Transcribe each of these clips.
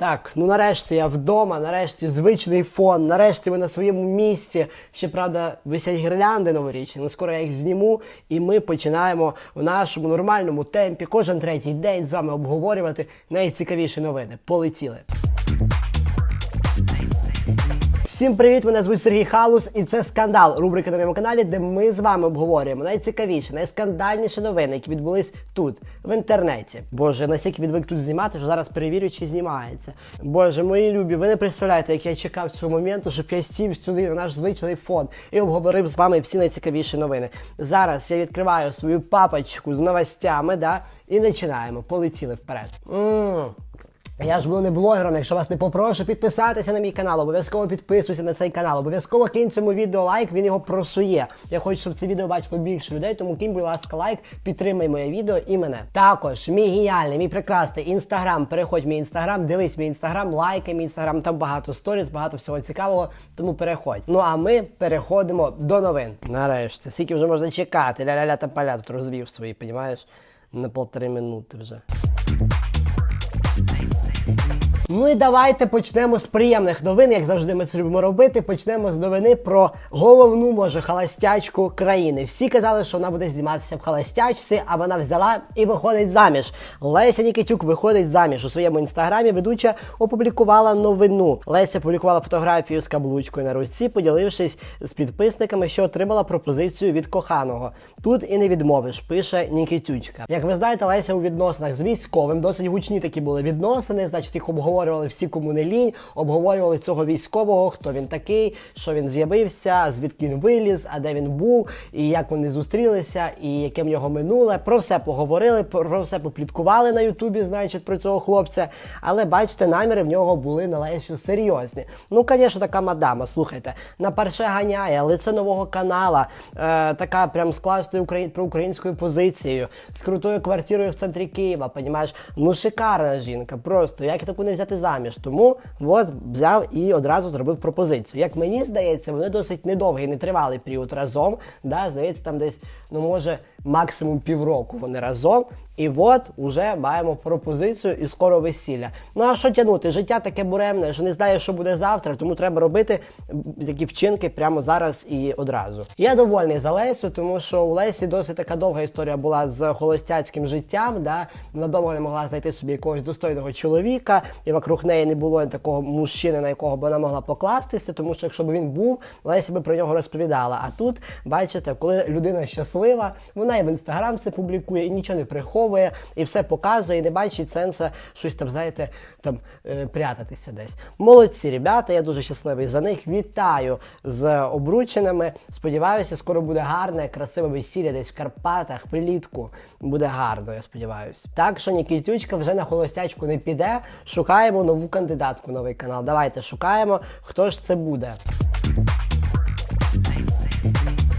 Так, ну нарешті я вдома, нарешті звичний фон, нарешті ми на своєму місці. Ще правда, висять гірлянди новорічні, але скоро я їх зніму, і ми починаємо в нашому нормальному темпі кожен третій день з вами обговорювати найцікавіші новини. Полетіли. Всім привіт! Мене звуть Сергій Халус, і це скандал. Рубрика на моєму каналі, де ми з вами обговорюємо найцікавіші, найскандальніші новини, які відбулись тут, в інтернеті. Боже, настільки відвик тут знімати, що зараз перевірю, чи знімається. Боже, мої любі, ви не представляєте, як я чекав цього моменту, щоб я сів сюди на наш звичний фон і обговорив з вами всі найцікавіші новини. Зараз я відкриваю свою папочку з новостями, да, і починаємо. Полетіли вперед. м я ж буду не блогером, якщо вас не попрошу підписатися на мій канал, обов'язково підписуйся на цей канал, обов'язково кинь цьому відео лайк, він його просує. Я хочу, щоб це відео бачило більше людей, тому кинь, будь ласка, лайк, підтримай моє відео і мене. Також мій геніальний, мій прекрасний інстаграм. Переходь в мій інстаграм, дивись мій інстаграм, лайкай мій інстаграм, там багато сторіс, багато всього цікавого, тому переходь. Ну а ми переходимо до новин. Нарешті, скільки вже можна чекати, ля-ля-ля та поля тут розвів свої, понімаєш? На полтори минути вже. Ну і давайте почнемо з приємних новин, як завжди ми це любимо робити. Почнемо з новини про головну, може, холостячку країни. Всі казали, що вона буде зніматися в холостячці, а вона взяла і виходить заміж. Леся Нікітюк виходить заміж. У своєму інстаграмі ведуча опублікувала новину. Леся публікувала фотографію з каблучкою на руці, поділившись з підписниками, що отримала пропозицію від коханого. Тут і не відмовиш, пише Нікітючка. Як ви знаєте, Леся у відносинах з військовим досить гучні такі були відносини. Значить, їх обговорювали всі, кому не лінь, обговорювали цього військового, хто він такий, що він з'явився, звідки він виліз, а де він був, і як вони зустрілися, і яке в нього минуле. Про все поговорили, про все попліткували на Ютубі, значить, про цього хлопця. Але бачите, наміри в нього були на Лесю серйозні. Ну, звісно, така мадама, слухайте, на перше ганяє, лице нового канала, е, така прям з класною украї... проукраїнською позицією, з крутою квартирою в центрі Києва, понімаєш? Ну, шикарна жінка, просто як таку не взяти заміж. Тому от взяв і одразу зробив пропозицію. Як мені здається, вони досить недовгий, нетривалий період разом. Да, Здається, там десь, ну може, максимум півроку вони разом. І от уже маємо пропозицію і скоро весілля. Ну а що тягнути? Життя таке буремне, що не знає, що буде завтра, тому треба робити такі вчинки прямо зараз і одразу. Я довольний за Лесю, тому що у Лесі досить така довга історія була з холостяцьким життям. Да? Вона не могла знайти собі якогось достойного чоловіка, і вокруг неї не було такого мужчини, на якого б вона могла покластися, тому що якщо б він був, Леся би про нього розповідала. А тут, бачите, коли людина щаслива, вона і в інстаграм все публікує, і нічого не приховує і все показує, і не бачить сенса щось там, знаєте, там е, прятатися десь. Молодці, ребята, я дуже щасливий за них. Вітаю з обрученими. Сподіваюся, скоро буде гарне, красиве весілля десь в Карпатах, влітку. Буде гарно, я сподіваюся. Так що Нікітючка вже на холостячку не піде. Шукаємо нову кандидатку, новий канал. Давайте шукаємо, хто ж це буде.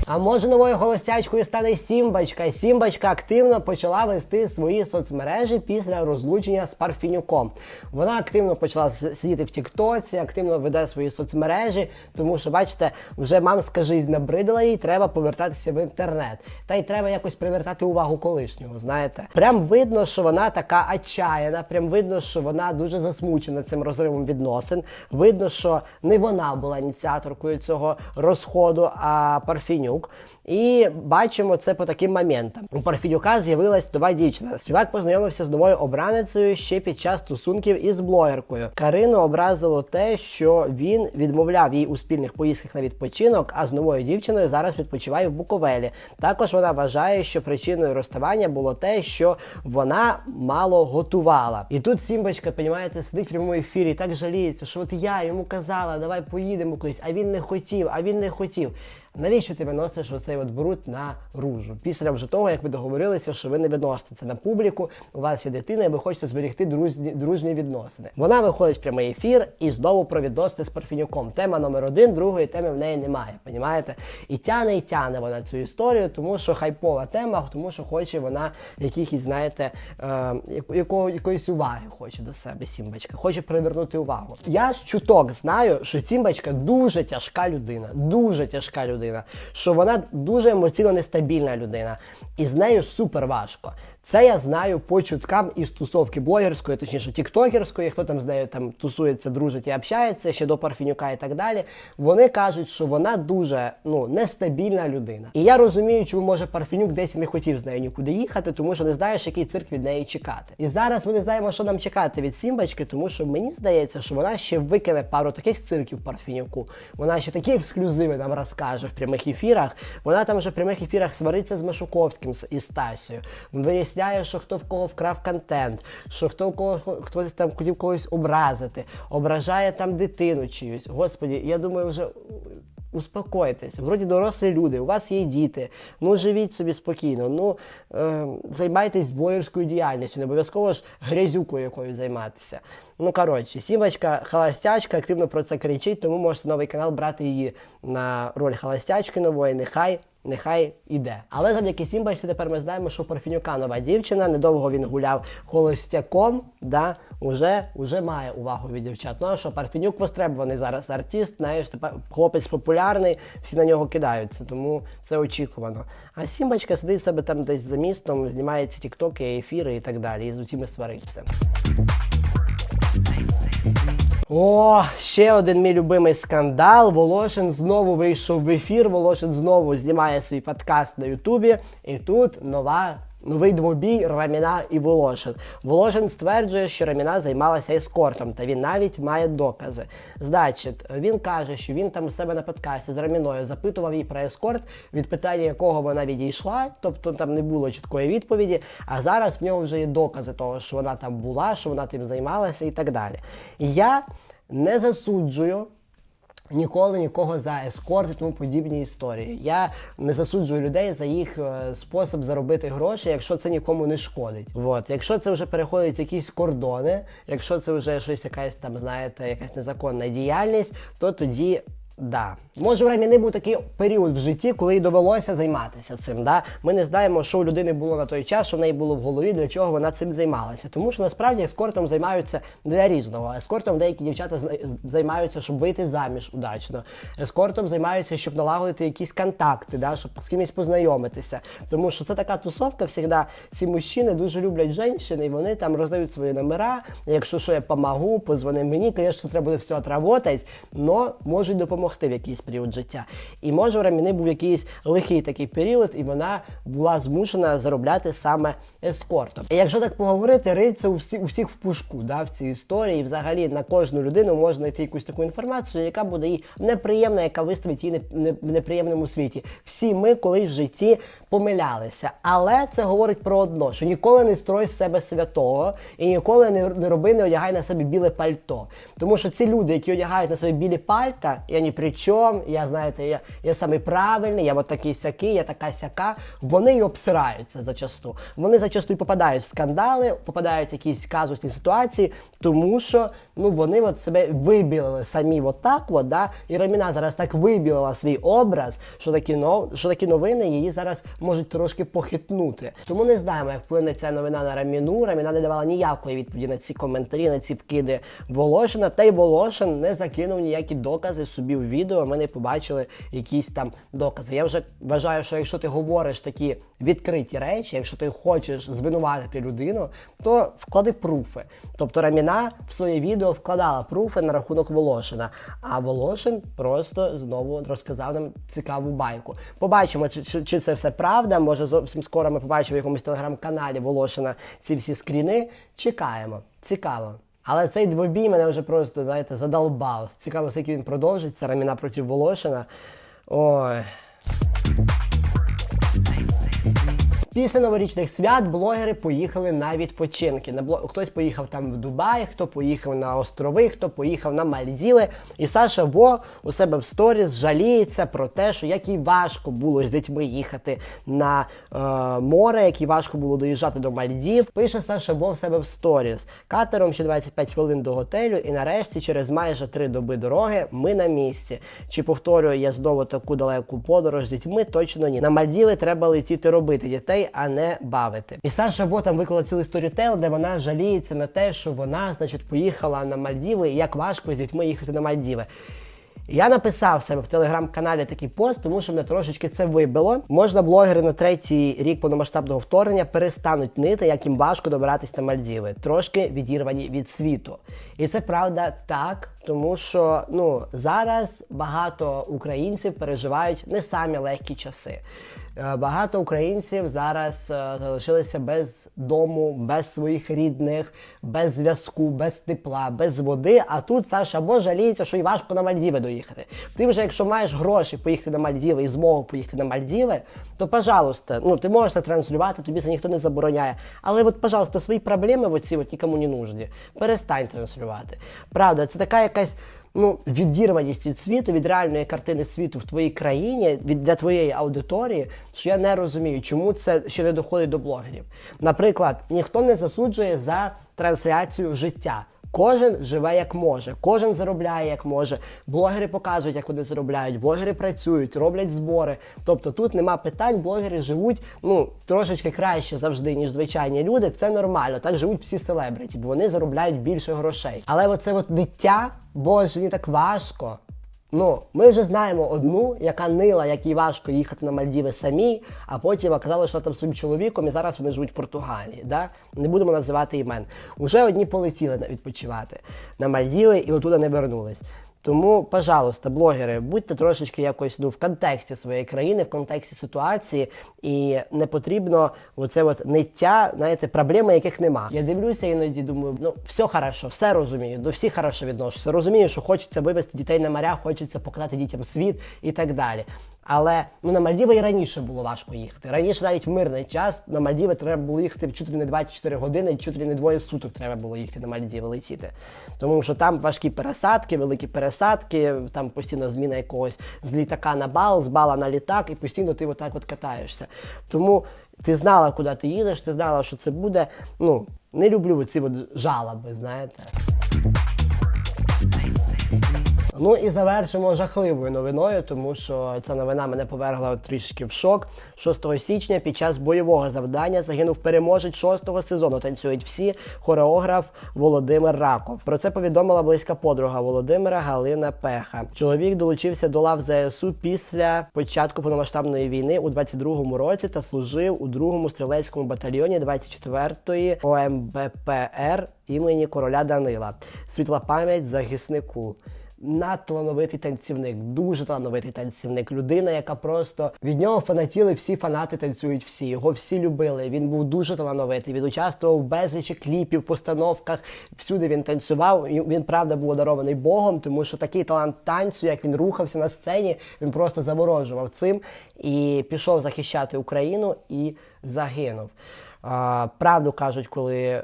А може новою холостячкою стане Сімбачка. Сімбачка активно почала вести свої соцмережі після розлучення з Парфінюком. Вона активно почала сидіти в Тіктоці, активно веде свої соцмережі, тому що, бачите, вже мамська жизнь набридила їй, треба повертатися в інтернет. Та й треба якось привертати увагу колишнього. Знаєте, прям видно, що вона така отчаяна, прям видно, що вона дуже засмучена цим розривом відносин. Видно, що не вона була ініціаторкою цього розходу, а Парфінюк. І бачимо це по таким моментам. У Парфінюка з'явилась нова дівчина. Співак познайомився з новою обраницею ще під час стосунків із блогеркою. Карину образило те, що він відмовляв їй у спільних поїздках на відпочинок, а з новою дівчиною зараз відпочиває в Буковелі. Також вона вважає, що причиною розставання було те, що вона мало готувала. І тут Сімбочка, понімаєте, сидить в прямому ефірі, так жаліється, що от я йому казала, давай поїдемо кудись, а він не хотів, а він не хотів. Навіщо ти виносиш оцей от бруд на ружу? Після вже того, як ви договорилися, що ви не виносите це на публіку, у вас є дитина, і ви хочете зберегти дружні, дружні відносини. Вона виходить в прямий ефір і знову про відносини з Парфінюком. Тема номер один, другої теми в неї немає. Понімаєте? І тяне, і тяне вона цю історію, тому що хайпова тема, тому що хоче вона якихось, знаєте, е, якого, якоїсь уваги хоче до себе Сімбачка, хоче привернути увагу. Я ж чуток знаю, що Сімбачка дуже тяжка людина, дуже тяжка людина. Що вона дуже емоційно нестабільна людина. І з нею супер важко. Це я знаю по чуткам із тусовки блогерської, точніше тіктокерської, хто там з нею там тусується, дружить і общається, ще до Парфінюка і так далі. Вони кажуть, що вона дуже ну, нестабільна людина. І я розумію, чому може Парфінюк десь і не хотів з нею нікуди їхати, тому що не знаєш, який цирк від неї чекати. І зараз ми не знаємо, що нам чекати від Сімбачки, тому що мені здається, що вона ще викине пару таких цирків Парфінюку. Вона ще такі ексклюзиви нам розкаже в прямих ефірах. Вона там вже в прямих ефірах свариться з Машуковським і Стасією. Виясняє, що хто в кого вкрав контент, що хто в кого хтось там хотів когось образити, ображає там дитину чиюсь. Господі, я думаю, вже. Успокойтесь, вроді дорослі люди, у вас є діти. Ну живіть собі спокійно. Ну е, займайтесь блогерською діяльністю, не обов'язково ж грязюкою якоюсь займатися. Ну коротше, сімочка холостячка активно про це кричить, тому можете новий канал брати її на роль холостячки нової. Нехай. Нехай іде. Але завдяки Сімбачці тепер ми знаємо, що Парфінюка нова дівчина. Недовго він гуляв холостяком, да, уже, уже має увагу від дівчат. Ну а що Парфінюк востребований зараз артист, знаєш, тепер хлопець популярний, всі на нього кидаються, тому це очікувано. А Сімбачка сидить себе там десь за містом, знімається тіктоки, ефіри і так далі, і з усіми свариться. О, ще один мій любимий скандал. Волошин знову вийшов в ефір. Волошин знову знімає свій подкаст на Ютубі. І тут нова. Новий двобій Раміна і Волошин. Волошин стверджує, що Раміна займалася ескортом, та він навіть має докази. Значить, він каже, що він там у себе на подкасті з Раміною запитував її про ескорт, від питання якого вона відійшла, тобто там не було чіткої відповіді. А зараз в нього вже є докази того, що вона там була, що вона тим займалася і так далі. Я не засуджую. Ніколи нікого за ескорт і тому подібні історії. Я не засуджую людей за їх е, спосіб заробити гроші, якщо це нікому не шкодить. От. Якщо це вже переходить якісь кордони, якщо це вже щось якась там, знаєте, якась незаконна діяльність, то тоді. Да. Може, в Реміни був такий період в житті, коли їй довелося займатися цим. Да? Ми не знаємо, що у людини було на той час, що в неї було в голові, для чого вона цим займалася. Тому що насправді ескортом займаються для різного. Ескортом деякі дівчата займаються, щоб вийти заміж удачно. Ескортом займаються, щоб налагодити якісь контакти, да? щоб з кимось познайомитися. Тому що це така тусовка, завжди ці мужчини дуже люблять жінки, і вони там роздають свої номера. Якщо що я помогу, позвони мені, звісно, треба буде все отработати, але можуть допомогти в якийсь період життя. І може у Раміни був якийсь лихий такий період, і вона була змушена заробляти саме ескортом. І якщо так поговорити, рильце у всі у всіх в пушку да, в цій історії. І взагалі на кожну людину можна знайти якусь таку інформацію, яка буде їй неприємна, яка виставить її не- не- в неприємному світі. Всі ми колись в житті помилялися. Але це говорить про одно: що ніколи не строй з себе святого і ніколи не, не роби, не одягай на себе біле пальто. Тому що ці люди, які одягають на себе білі пальта, я ні при чому, я знаєте, я, я самий правильний, я от такий сякий, я така сяка, вони й обсираються зачасту. Вони зачасту й попадають в скандали, попадають в якісь казусні ситуації, тому що ну вони от себе вибілили самі от так, от, да? і Раміна зараз так вибілила свій образ, що такі, нов... що такі новини її зараз можуть трошки похитнути. Тому не знаємо, як вплине ця новина на Раміну. Раміна не давала ніякої відповіді на ці коментарі, на ці вкиди Волошина. Та й Волошин не закинув ніякі докази собі в відео. Ми не побачили якісь там докази. Я вже вважаю, що якщо ти говориш такі відкриті речі, якщо ти хочеш звинуватити людину, то вклади пруфи. Тобто Раміна в своє відео вкладала пруфи на рахунок Волошина, а Волошин просто знову розказав нам цікаву байку. Побачимо, чи, чи, це все правда. Може, зовсім скоро ми побачимо в якомусь телеграм-каналі Волошина ці всі скріни. Чекаємо. Цікаво. Але цей двобій мене вже просто, знаєте, задолбав. Цікаво, скільки він продовжиться. Раміна проти Волошина. Ой. Після новорічних свят блогери поїхали на відпочинки. На бло- Хтось поїхав там в Дубай, хто поїхав на острови, хто поїхав на Мальдіви. І Саша Бо у себе в сторіс жаліється про те, що як їй важко було з дітьми їхати на е, море, як їй важко було доїжджати до Мальдів. Пише Саша Бо в себе в сторіс. Катером ще 25 хвилин до готелю, і нарешті через майже три доби дороги ми на місці. Чи повторюю я знову таку далеку подорож з дітьми? Точно ні. На Мальдіви треба летіти робити дітей, а не бавити. І Саша Бо там виклала цілий сторітел, де вона жаліється на те, що вона, значить, поїхала на Мальдіви, і як важко з дітьми їхати на Мальдіви. Я написав себе в телеграм-каналі такий пост, тому що мене трошечки це вибило. Можна блогери на третій рік повномасштабного вторгнення перестануть нити, як їм важко добиратись на Мальдіви, трошки відірвані від світу. І це правда так, тому що ну зараз багато українців переживають не самі легкі часи. Е, Багато українців зараз е, залишилися без дому, без своїх рідних, без зв'язку, без тепла, без води. А тут Саша або жаліється, що й важко на Мальдіви доїхати. Ти вже, якщо маєш гроші поїхати на Мальдіви і змогу поїхати на Мальдіви, то пожалуйста, ну ти можеш це транслювати, тобі це ніхто не забороняє. Але от, пожалуйста, свої проблеми, оці от нікому не нужні. Перестань транслювати. Правда, це така якась ну, відірваність від світу, від реальної картини світу в твоїй країні, від для твоєї аудиторії, що я не розумію, чому це ще не доходить до блогерів. Наприклад, ніхто не засуджує за трансляцію життя. Кожен живе як може, кожен заробляє як може. Блогери показують, як вони заробляють, блогери працюють, роблять збори. Тобто тут нема питань, блогери живуть ну трошечки краще завжди, ніж звичайні люди. Це нормально. Так живуть всі селебриті, бо вони заробляють більше грошей. Але оце от дитя, боже, мені так важко. Ну, ми вже знаємо одну, яка нила, як їй важко їхати на Мальдіви самі, а потім оказалося, що там своїм чоловіком, і зараз вони живуть в Португалії. Да? Не будемо називати імен. Уже одні полетіли відпочивати на Мальдіви і отуда не вернулись. Тому, пожалуйста, блогери, будьте трошечки якось ну, в контексті своєї країни, в контексті ситуації, і не потрібно оце от ниття, знаєте, проблеми, яких нема. Я дивлюся іноді, думаю, ну все хорошо, все розумію, до всіх хорошо відношуся. Розумію, що хочеться вивезти дітей на моря, хочеться показати дітям світ і так далі. Але ну на Мальдіви і раніше було важко їхати. Раніше навіть в мирний час на Мальдіви треба було їхати чуть ли не 24 години, чуть ли не двоє суток треба було їхати на Мальдіви летіти. Тому що там важкі пересадки, великі пересадки, там постійно зміна якогось з літака на бал, з бала на літак, і постійно ти отак от катаєшся. Тому ти знала, куди ти їдеш, ти знала, що це буде. Ну, не люблю ці от жалоби, знаєте. Ну і завершимо жахливою новиною, тому що ця новина мене повергла трішки в шок. 6 січня під час бойового завдання загинув переможець шостого сезону. Танцюють всі хореограф Володимир Раков. Про це повідомила близька подруга Володимира Галина Пеха. Чоловік долучився до лав ЗСУ після початку повномасштабної війни у 22-му році та служив у 2-му стрілецькому батальйоні 24-ї ОМБПР імені короля Данила. Світла пам'ять захиснику надталановитий танцівник, дуже талановитий танцівник. Людина, яка просто від нього фанатіли всі фанати танцюють всі. Його всі любили. Він був дуже талановитий. Він участвував в безлічі кліпів, постановках. Всюди він танцював. Він правда був одарований Богом, тому що такий талант танцю, як він рухався на сцені, він просто заворожував цим і пішов захищати Україну і загинув. А, правду кажуть, коли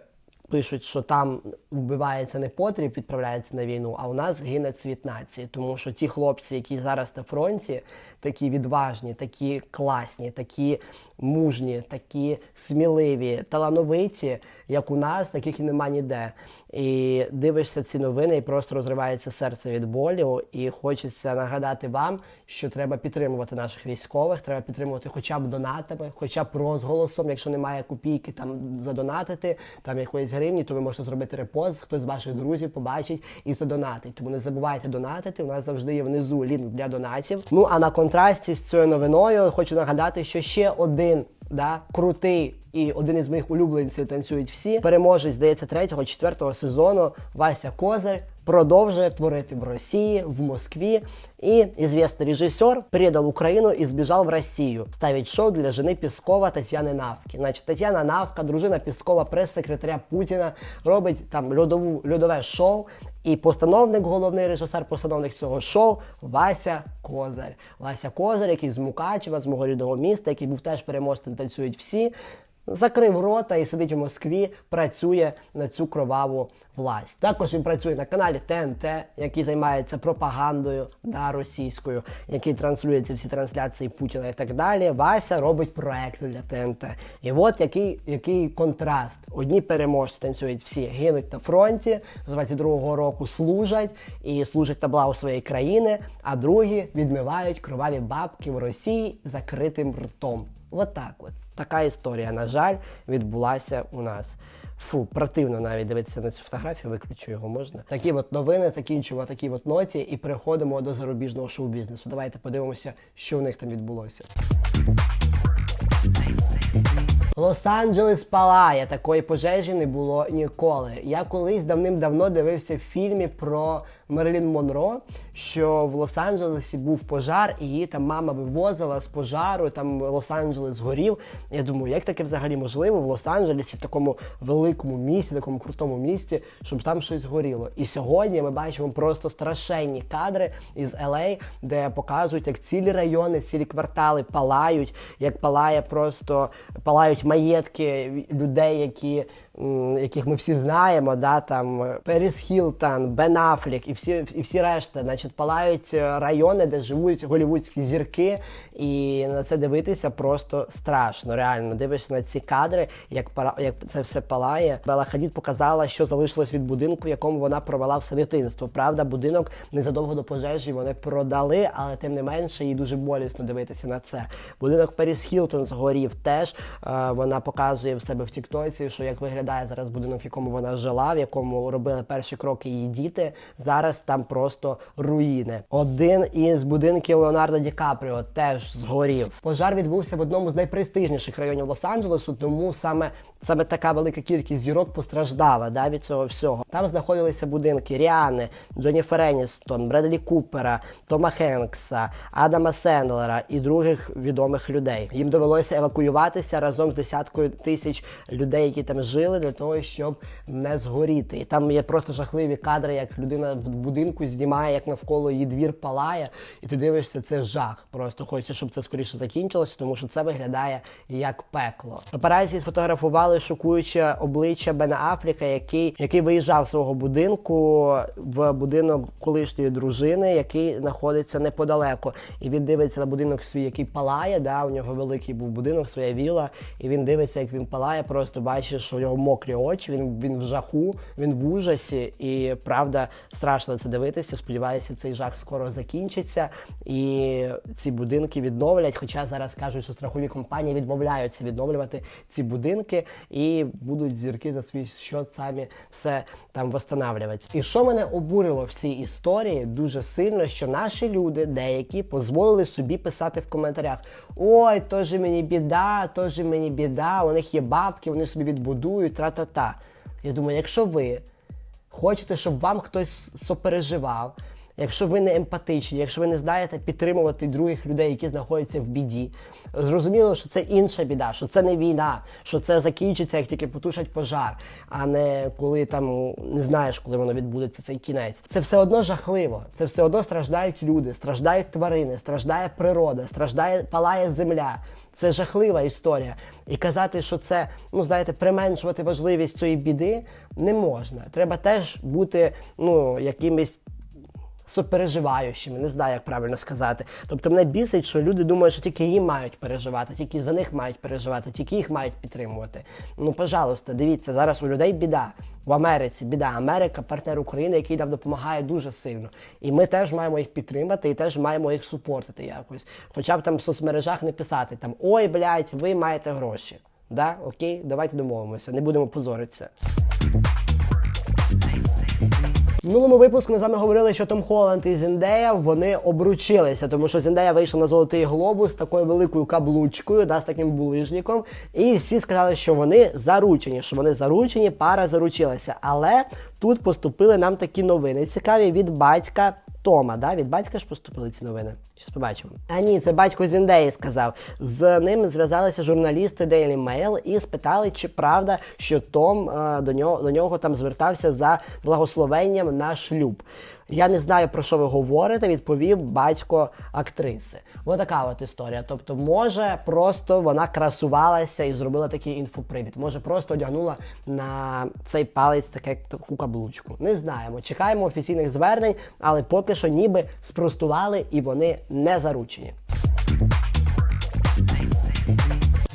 пишуть, що там вбивається не потріб, відправляється на війну, а у нас гине цвіт нації. Тому що ті хлопці, які зараз на фронті, такі відважні, такі класні, такі мужні, такі сміливі, талановиті, як у нас, таких і нема ніде. І дивишся ці новини, і просто розривається серце від болю. І хочеться нагадати вам, що треба підтримувати наших військових, треба підтримувати хоча б донатами, хоча б розголосом, якщо немає копійки, там задонатити, там якоїсь гривні, то ви можете зробити репост, хтось з ваших друзів побачить і задонатить. Тому не забувайте донатити. У нас завжди є внизу лінк для донатів. Ну а на контрасті з цією новиною хочу нагадати, що ще один. Да, крутий і один із моїх улюбленців танцюють всі. Переможець, здається, третього, четвертого сезону Вася Козир продовжує творити в Росії, в Москві. І известный режиссер предал Украину и сбежал в Россию. Ставить шоу для жены Пескова Тетяни Навки. Значить, Тетяна Навка, дружина Пескова, прес-секретаря Путіна, робить там льодову льодове шоу. І постановник, головний режисер, постановник цього шоу Вася Козар. Вася Козар, який з Мукачева, з мого рідного міста, який був теж переможцем танцюють всі. Закрив рота і сидить у Москві, працює на цю кроваву власть. Також він працює на каналі ТНТ, який займається пропагандою да, російською, який транслює ці всі трансляції Путіна і так далі. Вася робить проекти для ТНТ. І от який, який контраст. Одні переможці танцюють всі, гинуть на фронті, з 22-го року служать і служать на благо своєї країни, а другі відмивають кроваві бабки в Росії закритим ртом. От так от. Така історія, на жаль, відбулася у нас. Фу, противно навіть дивитися на цю фотографію, виключу його можна. Такі от новини закінчимо на такій от ноті і переходимо до зарубіжного шоу-бізнесу. Давайте подивимося, що в них там відбулося. Лос-Анджелес палає. Такої пожежі не було ніколи. Я колись давним-давно дивився в фільмі про Мерлін Монро, що в Лос-Анджелесі був пожар, і її там мама вивозила з пожару, там Лос-Анджелес згорів. Я думаю, як таке взагалі можливо в Лос-Анджелесі, в такому великому місті, такому крутому місті, щоб там щось горіло. І сьогодні ми бачимо просто страшенні кадри із LA, де показують, як цілі райони, цілі квартали палають, як палає просто палають маєтки людей, які, яких ми всі знаємо, да, там Періс Хілтон, Бен Аффлек і всі, і всі решта. Значить, палають е, райони, де живуть голівудські зірки, і на це дивитися просто страшно. Реально дивишся на ці кадри, як пара, як це все палає. Бела Хадід показала, що залишилось від будинку, в якому вона провела все дитинство. Правда, будинок незадовго до пожежі вони продали, але тим не менше їй дуже болісно дивитися на це. Будинок Періс Хілтон згорів теж. Е, вона показує в себе в Тіктоці, що як виглядає зараз будинок, в якому вона жила, в якому робили перші кроки її діти. Зараз там просто руїни. Один із будинків Леонардо Ді Капріо теж згорів. Пожар відбувся в одному з найпрестижніших районів Лос-Анджелесу, тому саме саме така велика кількість зірок постраждала да, від цього всього. Там знаходилися будинки Ріани, Дженніфер Еністон, Бредлі Купера, Тома Хенкса, Адама Сендлера і других відомих людей. Їм довелося евакуюватися разом з десяткою тисяч людей, які там жили, для того, щоб не згоріти. І там є просто жахливі кадри, як людина в будинку знімає, як навколо її двір палає, і ти дивишся, це жах. Просто хочеться, щоб це скоріше закінчилося, тому що це виглядає як пекло. Папараці сфотографували шокуюче обличчя Бена Афріка, який, який виїжджав з свого будинку в будинок колишньої дружини, який знаходиться неподалеку. І він дивиться на будинок свій, який палає. Да, у нього великий був будинок, своя віла, і він дивиться, як він палає. Просто бачиш, що у нього мокрі очі. Він він в жаху, він в ужасі, і правда страшно це дивитися. Сподіваюся, цей жах скоро закінчиться і ці будинки відновлять. Хоча зараз кажуть, що страхові компанії відмовляються відновлювати ці будинки і будуть зірки за свій счет самі все там восстанавлювати. І що мене обурило в цій історії дуже сильно, що наші люди деякі дозволили собі писати в коментарях: ой, то же мені біда, то же мені біда, у них є бабки, вони собі відбудують, тра-та-та. Я думаю, якщо ви хочете, щоб вам хтось сопереживав, якщо ви не емпатичні, якщо ви не знаєте підтримувати других людей, які знаходяться в біді, зрозуміло, що це інша біда, що це не війна, що це закінчиться, як тільки потушать пожар, а не коли там не знаєш, коли воно відбудеться цей кінець. Це все одно жахливо. Це все одно страждають люди, страждають тварини, страждає природа, страждає палає земля. Це жахлива історія. І казати, що це, ну знаєте, применшувати важливість цієї біди не можна. Треба теж бути ну, якимись сопереживаючими, не знаю, як правильно сказати. Тобто мене бісить, що люди думають, що тільки їм мають переживати, тільки за них мають переживати, тільки їх мають підтримувати. Ну, пожалуйста, дивіться, зараз у людей біда. В Америці біда. Америка партнер України, який нам допомагає дуже сильно. І ми теж маємо їх підтримати і теж маємо їх супортити якось. Хоча б там в соцмережах не писати там Ой, блядь, ви маєте гроші. Да? Окей, давайте домовимося, не будемо позоритися. В минулому випуску ми з вами говорили, що Том Холланд і Зіндея вони обручилися, тому що Зіндея вийшла на золотий глобус з такою великою каблучкою, да, з таким булижником. І всі сказали, що вони заручені, що вони заручені, пара заручилася. Але тут поступили нам такі новини цікаві від батька. Тома, да? від батька ж поступили ці новини. Щас побачимо. А ні, це батько Зіндеї сказав. З ним зв'язалися журналісти Daily Mail і спитали, чи правда, що Том е, до нього до нього там звертався за благословенням на шлюб. Я не знаю, про що ви говорите, відповів батько актриси. Ось така от історія. Тобто, може, просто вона красувалася і зробила такий інфопривід. Може, просто одягнула на цей палець таке таку каблучку. Не знаємо. Чекаємо офіційних звернень, але поки що ніби спростували і вони не заручені.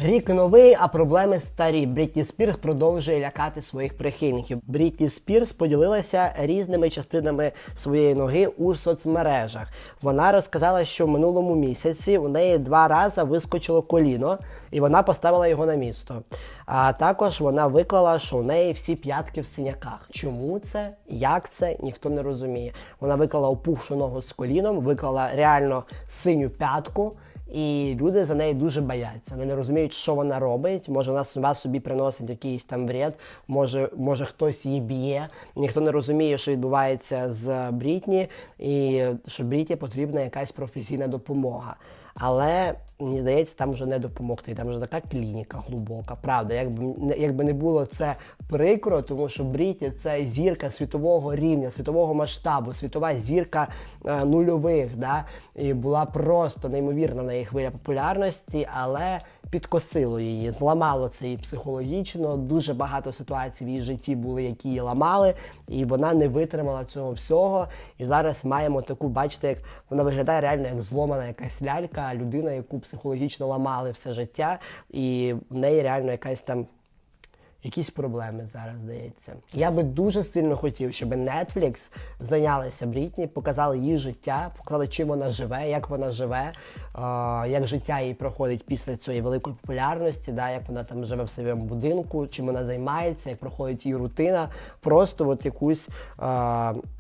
Рік новий, а проблеми старі. Брітні Спірс продовжує лякати своїх прихильників. Брітні Спірс поділилася різними частинами своєї ноги у соцмережах. Вона розказала, що в минулому місяці у неї два рази вискочило коліно, і вона поставила його на місто. А також вона виклала, що у неї всі п'ятки в синяках. Чому це? Як це? Ніхто не розуміє. Вона виклала опухшу ногу з коліном, виклала реально синю п'ятку. І люди за неї дуже бояться. Вони не розуміють, що вона робить. Може, вона сама собі приносить якийсь там вред, може, може хтось її б'є. Ніхто не розуміє, що відбувається з Брітні, і що Брітні потрібна якась професійна допомога. Але мені здається, там вже не допомогти. Там вже така клініка глибока. Правда, якби якби не було це прикро, тому що Бріті це зірка світового рівня, світового масштабу, світова зірка е, нульових. Да? І була просто неймовірна на її хвиля популярності, але підкосило її, зламало це її психологічно. Дуже багато ситуацій в її житті були, які її ламали, і вона не витримала цього всього. І зараз маємо таку, бачите, як вона виглядає реально як зломана якась лялька, людина, яку психологічно ламали все життя, і в неї реально якась там. Якісь проблеми зараз здається. Я би дуже сильно хотів, щоб Netflix зайнялися Брітні, показали її життя, показали, чим вона живе, як вона живе, е, як життя їй проходить після цієї великої популярності, да, як вона там живе в своєму будинку, чим вона займається, як проходить її рутина. Просто от якусь е,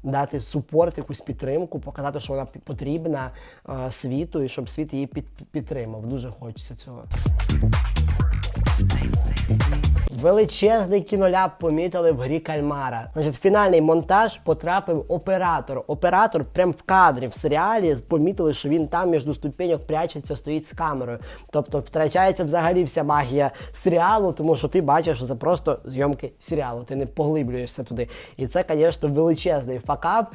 дати супорт, якусь підтримку, показати, що вона потрібна е, світу і щоб світ її під, підтримав. Дуже хочеться цього. Величезний кіноляп помітили в грі Кальмара. Значить, фінальний монтаж потрапив оператор. Оператор прям в кадрі в серіалі помітили, що він там між ступеньок прячеться, стоїть з камерою. Тобто втрачається взагалі вся магія серіалу, тому що ти бачиш, що це просто зйомки серіалу. Ти не поглиблюєшся туди. І це, звісно, величезний факап.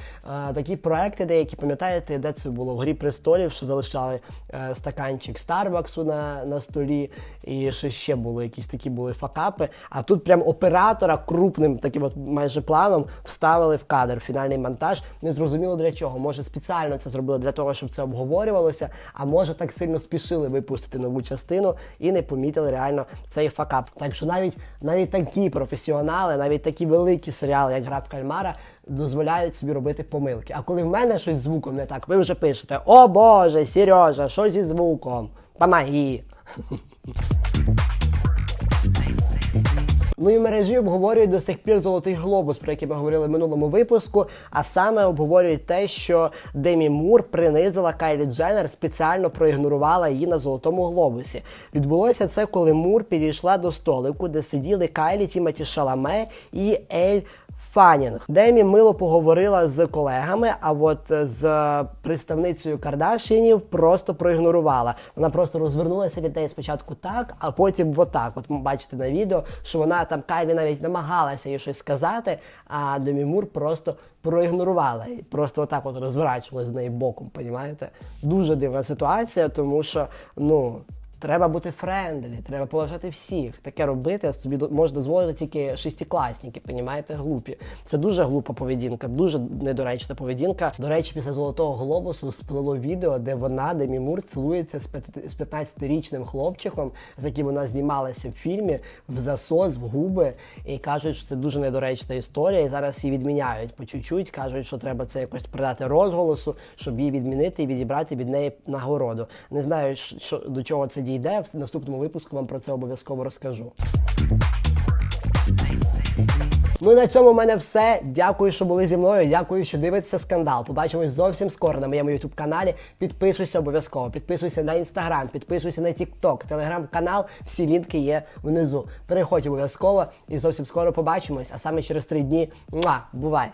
Е, такі проекти, деякі пам'ятаєте, де це було в грі престолів, що залишали е, стаканчик Старбаксу на, на столі, і що ще було, якісь такі були факапи. А тут прям оператора крупним таким от майже планом вставили в кадр фінальний монтаж. Не зрозуміло для чого. Може спеціально це зробили для того, щоб це обговорювалося, а може так сильно спішили випустити нову частину і не помітили реально цей факап. Так що навіть навіть такі професіонали, навіть такі великі серіали, як Гра Кальмара, дозволяють собі робити помилки. А коли в мене щось звуком не так, ви вже пишете: О Боже, Сережа, що зі звуком? Помоги! Ну і мережі обговорюють до сих пір золотий глобус, про який ми говорили в минулому випуску. А саме обговорюють те, що Демі Мур принизила Кайлі Дженнер, спеціально проігнорувала її на золотому глобусі. Відбулося це, коли Мур підійшла до столику, де сиділи Кайлі Тімоті Шаламе і Ель. Фанінг. Демі мило поговорила з колегами, а от з представницею Кардашинів просто проігнорувала. Вона просто розвернулася від неї спочатку так, а потім отак. От бачите на відео, що вона там Кайлі навіть намагалася їй щось сказати, а Демі Мур просто проігнорувала і просто отак от розворачувалась з неї боком. Понімаєте? Дуже дивна ситуація, тому що ну. Треба бути френдлі, треба поважати всіх. Таке робити собі може дозволити тільки шестикласники, понімаєте, глупі. Це дуже глупа поведінка, дуже недоречна поведінка. До речі, після золотого глобусу сплило відео, де вона, Демі Мур, цілується з 15-річним хлопчиком, з яким вона знімалася в фільмі, в засос, в губи, і кажуть, що це дуже недоречна історія. І зараз її відміняють по чуть-чуть. кажуть, що треба це якось придати розголосу, щоб її відмінити і відібрати від неї нагороду. Не знаю, що до чого це дійде. В наступному випуску вам про це обов'язково розкажу. Ну і на цьому в мене все. Дякую, що були зі мною. Дякую, що дивитеся скандал. Побачимось зовсім скоро на моєму youtube каналі. Підписуйся обов'язково. Підписуйся на інстаграм, підписуйся на TikTok, телеграм-канал. Всі лінки є внизу. Переходь обов'язково і зовсім скоро побачимось. А саме через три дні. Муа, бувай!